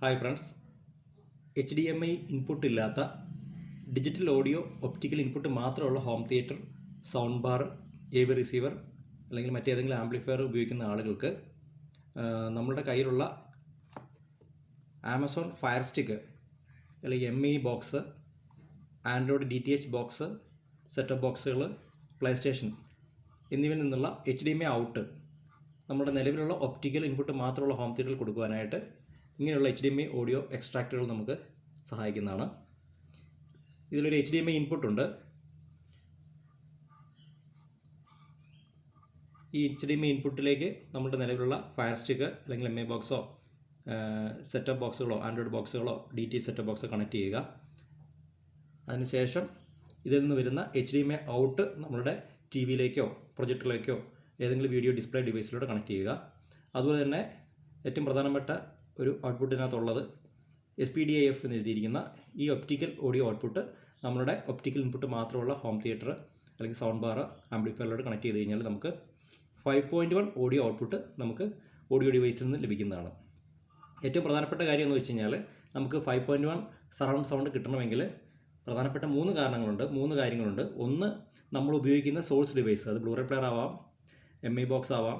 Hi friends H D M I input ഇല്ലാത്ത digital audio optical input മാത്രമുള്ള home theatre sound bar A V receiver അല്ലെങ്കിൽ മറ്റേതെങ്കിലും amplifier ഉപയോഗിക്കുന്ന ആളുകൾക്ക് നമ്മളുടെ കയ്യിലുള്ള ആമസോൺ ഫയർ സ്റ്റിക്ക് അല്ലെങ്കിൽ M E box android D T H box setup ബോക്സുകൾ പ്ലേ സ്റ്റേഷൻ എന്നിവയിൽ നിന്നുള്ള H D M I out നമ്മുടെ നിലവിലുള്ള ഒപ്റ്റിക്കൽ ഇൻപുട്ട് മാത്രമുള്ള ഹോം തിയേറ്ററിൽ കൊടുക്കുവാനായിട്ട് ഇങ്ങനെയുള്ള H D M I audio എക്സ്ട്രാക്റ്റുകൾ നമുക്ക് സഹായിക്കുന്നതാണ്. ഇതിലൊരു എച്ച് ഡി എം ഐ ഇൻപുട്ടുണ്ട് ഈ എച്ച് ഡി എം ഐ ഇൻപുട്ടിലേക്ക് നമ്മുടെ നിലവിലുള്ള ഫയർ സ്റ്റിക്ക് അല്ലെങ്കിൽ എം ഐ ബോക്സോ സെറ്റപ്പ് ബോക്സുകളോ ആൻഡ്രോയിഡ് ബോക്സുകളോ ഡി ടി സെറ്റപ്പ് ബോക്സോ കണക്ട് ചെയ്യുക. അതിനുശേഷം ഇതിൽ നിന്ന് വരുന്ന H D M I out നമ്മളുടെ ടി വിയിലേക്കോ പ്രൊജക്ടറിലേക്കോ ഏതെങ്കിലും വീഡിയോ ഡിസ്പ്ലേ ഡിവൈസിലൂടെ കണക്ട് ചെയ്യുക. അതുപോലെ തന്നെ ഏറ്റവും പ്രധാനപ്പെട്ട ഒരു ഔട്ട്പുട്ടിനകത്തുള്ളത് S P D I F എന്ന് എഴുതിയിരിക്കുന്ന ഈ ഒപ്റ്റിക്കൽ ഓഡിയോ ഔട്ട്പുട്ട് നമ്മളുടെ ഒപ്റ്റിക്കൽ ഇൻപുട്ട് മാത്രമുള്ള ഹോം തിയേറ്റർ അല്ലെങ്കിൽ സൗണ്ട് ബാർ ആംബ്ലിഫയറിലോട്ട് കണക്ട് ചെയ്ത് കഴിഞ്ഞാൽ നമുക്ക് five point one audio output നമുക്ക് ഓഡിയോ ഡിവൈസിൽ നിന്ന് ലഭിക്കുന്നതാണ്. ഏറ്റവും പ്രധാനപ്പെട്ട കാര്യം എന്ന് വെച്ച് കഴിഞ്ഞാൽ നമുക്ക് five point one surround sound കിട്ടണമെങ്കിൽ പ്രധാനപ്പെട്ട മൂന്ന് കാരണങ്ങളുണ്ട്. മൂന്ന് കാര്യങ്ങളുണ്ട്. ഒന്ന് നമ്മൾ ഉപയോഗിക്കുന്ന സോഴ്സ് ഡിവൈസ് അത് ബ്ലൂറേ പ്ലെയർ ആവാം എം ഐ ബോക്സ് ആവാം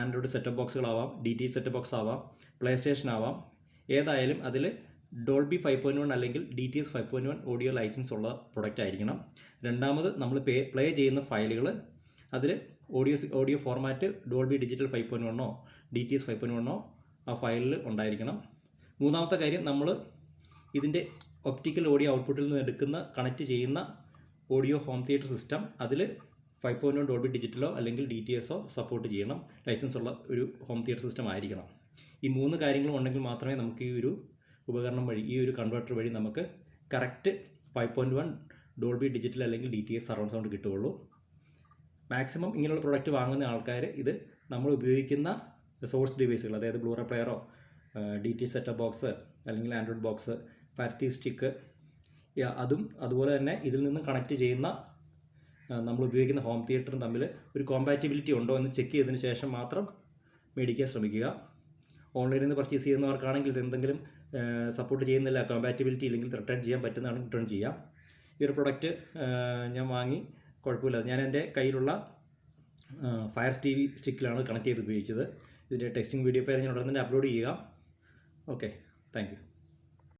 ആൻഡ്രോയിഡ് സെറ്റപ്പ് ബോക്സുകളാവാം ഡി ടി സെറ്റപ്പ് ബോക്സ് ആവാം പ്ലേ സ്റ്റേഷൻ ആവാം. ഏതായാലും അതിൽ ഡോൾബി ഫൈവ് പോയിന്റ് വൺ അല്ലെങ്കിൽ D T S five point one audio licence ഉള്ള പ്രൊഡക്റ്റ് ആയിരിക്കണം. രണ്ടാമത് നമ്മൾ പേ പ്ലേ ചെയ്യുന്ന ഫയലുകൾ അതിൽ audio audio format Dolby digital five point വണ്ണോ D T S five point വണ്ണോ ആ ഫയലിൽ ഉണ്ടായിരിക്കണം. മൂന്നാമത്തെ കാര്യം നമ്മൾ ഇതിന്റെ ഒപ്റ്റിക്കൽ ഓഡിയോ ഔട്ട്പുട്ടിൽ നിന്ന് എടുക്കുന്ന കണക്ട് ചെയ്യുന്ന ഓഡിയോ ഹോം തിയേറ്റർ സിസ്റ്റം അതിൽ ഫൈവ് പോയിന്റ് വൺ ഡോൾബി ഡിജിറ്റലോ അല്ലെങ്കിൽ ഡി ടി എസോ സപ്പോർട്ട് ചെയ്യണം. ലൈസൻസ് ഉള്ള ഒരു ഹോം തിയേറ്റർ സിസ്റ്റം ആയിരിക്കണം. ഈ മൂന്ന് കാര്യങ്ങളും ഉണ്ടെങ്കിൽ മാത്രമേ നമുക്ക് ഈ ഒരു ഉപകരണം വഴി ഈ ഒരു കൺവെർട്ടർ വഴി നമുക്ക് correct five point one Dolby digital അല്ലെങ്കിൽ D T S surround sound കിട്ടുകയുള്ളൂ. മാക്സിമം ഇങ്ങനെയുള്ള പ്രൊഡക്റ്റ് വാങ്ങുന്ന ആൾക്കാർ ഇത് നമ്മൾ ഉപയോഗിക്കുന്ന സോഴ്സ് ഡിവൈസുകൾ അതായത് ബ്ലൂറ പ്ലെയറോ ഡി ടി സെറ്റപ്പ് ബോക്സ് അല്ലെങ്കിൽ ആൻഡ്രോയിഡ് ബോക്സ് പാരറ്റീവ് സ്റ്റിക്ക് അതും അതുപോലെ തന്നെ ഇതിൽ നിന്നും കണക്ട് ചെയ്യുന്ന നമ്മൾ ഉപയോഗിക്കുന്ന ഹോം തിയേറ്ററും തമ്മിൽ ഒരു കോമ്പാറ്റിബിലിറ്റി ഉണ്ടോ എന്ന് ചെക്ക് ചെയ്തതിന് ശേഷം മാത്രം മേടിക്കാൻ ശ്രമിക്കുക. ഓൺലൈനിൽ നിന്ന് പർച്ചേസ് ചെയ്യുന്നവർക്കാണെങ്കിൽ എന്തെങ്കിലും സപ്പോർട്ട് ചെയ്യുന്നില്ല കോമ്പാറ്റിബിലിറ്റി ഇല്ലെങ്കിൽ റിട്ടേൺ ചെയ്യാൻ പറ്റുന്നതാണെങ്കിൽ റിട്ടേൺ ചെയ്യാം. ഈ ഒരു പ്രൊഡക്റ്റ് ഞാൻ വാങ്ങി കുഴപ്പമില്ല. ഞാൻ എന്റെ കയ്യിലുള്ള ഫയർ ടി വി സ്റ്റിക്കിലാണ് കണക്ട് ചെയ്ത് ഉപയോഗിച്ചത്. ഇതിന്റെ ടെസ്റ്റിംഗ് വീഡിയോ ഫയൽ ഞാൻ ഉടനെ തന്നെ അപ്ലോഡ് ചെയ്യുക. Okay thank